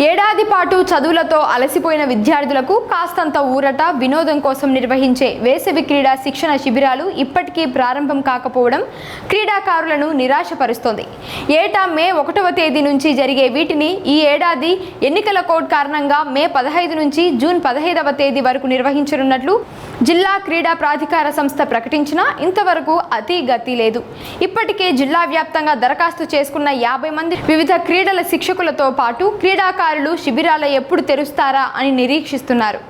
ఏడాది పాటు చదువులతో అలసిపోయిన విద్యార్థులకు కాస్తంత ఊరట వినోదం కోసం నిర్వహించే వేసవి క్రీడా శిక్షణ శిబిరాలు ఇప్పటికీ ప్రారంభం కాకపోవడం క్రీడాకారులను నిరాశపరుస్తోంది. ఏటా మే ఒకటవ తేదీ నుంచి జరిగే వీటిని ఈ ఏడాది ఎన్నికల కోడ్ కారణంగా మే పదహైదు నుంచి జూన్ పదహైదవ తేదీ వరకు నిర్వహించనున్నట్లు జిల్లా క్రీడా ప్రాధికార సంస్థ ప్రకటించినా ఇంతవరకు అతి గతి లేదు. ఇప్పటికే జిల్లా వ్యాప్తంగా దరఖాస్తు చేసుకున్న యాభై మంది వివిధ క్రీడల శిక్షకులతో పాటు క్రీడాకారులు శిబిరాల ఎప్పుడు తెరుస్తారా అని నిరీక్షిస్తున్నారు.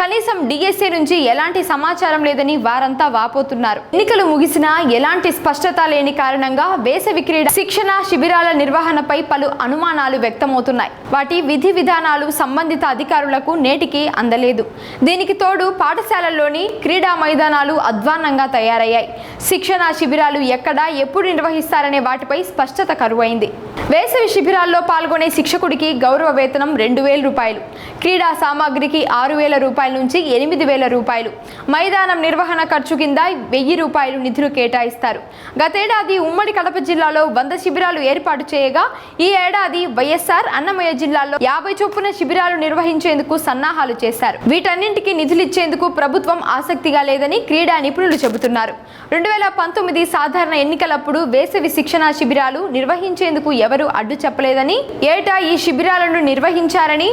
కనీసం డిఎస్ఏ నుంచి ఎలాంటి సమాచారం లేదని వారంతా వాపోతున్నారు. ఎన్నికలు ముగిసినా ఎలాంటి స్పష్టత లేని కారణంగా వేసవి క్రీడ శిక్షణ శిబిరాల నిర్వహణపై పలు అనుమానాలు వ్యక్తమవుతున్నాయి. వాటి విధి విధానాలు సంబంధిత అధికారులకు నేటికి అందలేదు. దీనికి తోడు పాఠశాలల్లోని క్రీడా మైదానాలు అధ్వాన్నంగా తయారయ్యాయి. శిక్షణ శిబిరాలు ఎక్కడ ఎప్పుడు నిర్వహిస్తారనే వాటిపై స్పష్టత కరువైంది. వేసవి శిబిరాల్లో పాల్గొనే శిక్షకుడికి గౌరవ వేతనం రెండు వేల రూపాయలు. క్రీడా సామాగ్రికి ఆరు వేల రూపాయల నుంచి ఎనిమిది వేల రూపాయలు. మైదానం నిర్వహణ ఖర్చు కింద వెయ్యి రూపాయలు నిధులు కేటాయిస్తారు. గతేడాది ఉమ్మడి కడప జిల్లాలో వంద శిబిరాలు ఏర్పాటు చేయగా ఈ ఏడాది వైఎస్ఆర్ అన్నమయ్య జిల్లాలో యాభై చొప్పున శిబిరాలు నిర్వహించేందుకు సన్నాహాలు చేశారు. వీటన్నింటికి నిధులిచ్చేందుకు ప్రభుత్వం ఆసక్తిగా లేదని క్రీడా నిపుణులు చెబుతున్నారు. రెండు వేల పంతొమ్మిది సాధారణ ఎన్నికలప్పుడు వేసవి శిక్షణ శిబిరాలు నిర్వహించేందుకు ఎవరూ అడ్డు చెప్పలేదని ఏటా ఈ శిబిరాలను నిర్వహించారని?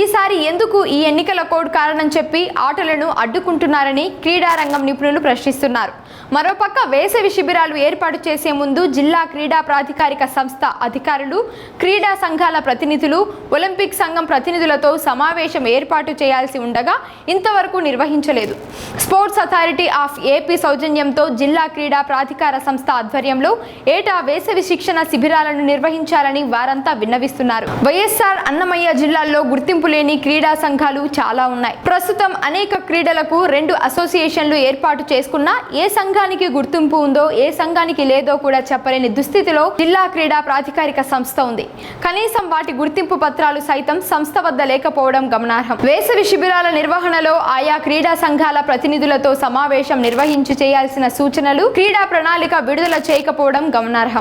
ఈసారి ఎందుకు ఈ ఎన్నికల కోడ్ కారణం చెప్పి ఆటలను అడ్డుకుంటున్నారని క్రీడారంగం నిపుణులు ప్రశ్నిస్తున్నారు. మరోపక్క వేసవి శిబిరాలు ఏర్పాటు చేసే ముందు జిల్లా క్రీడా ప్రాధికారిక సంస్థ అధికారులు క్రీడా సంఘాల ప్రతినిధులు ఒలింపిక్ సంఘం ప్రతినిధులతో సమావేశం ఏర్పాటు చేయాల్సి ఉండగా ఇంతవరకు నిర్వహించలేదు. Sports authority of A P సౌజన్యంతో జిల్లా క్రీడా ప్రాధికార సంస్థ ఆధ్వర్యంలో ఏటా వేసవి శిక్షణ శిబిరాలను నిర్వహించాలని వారంతా విన్నవిస్తున్నారు. వైఎస్ఆర్ అన్నమయ్య జిల్లాల్లో గుర్తింపు లేని క్రీడా సంఘాలు చాలా ఉన్నాయి. ఉన్నాయి. ప్రస్తుతం అనేక క్రీడలకు రెండు అసోసియేషన్లు ఏర్పాటు చేసుకున్నా ఏ సంఘానికి గుర్తింపు ఉందో ఏ సంఘానికి లేదో కూడా చెప్పలేని దుస్థితిలో జిల్లా క్రీడా ప్రాధికారిక సంస్థ ఉంది. కనీసం వాటి గుర్తింపు పత్రాలు సైతం సంస్థ వద్ద లేకపోవడం గమనార్హం. వేసవి శిబిరాల నిర్వహణలో ఆయా క్రీడా సంఘాల ప్రతినిధులతో సమావేశం నిర్వహించి చేయాల్సిన సూచనలు క్రీడా ప్రణాళిక విడుదల చేయకపోవడం గమనార్హం.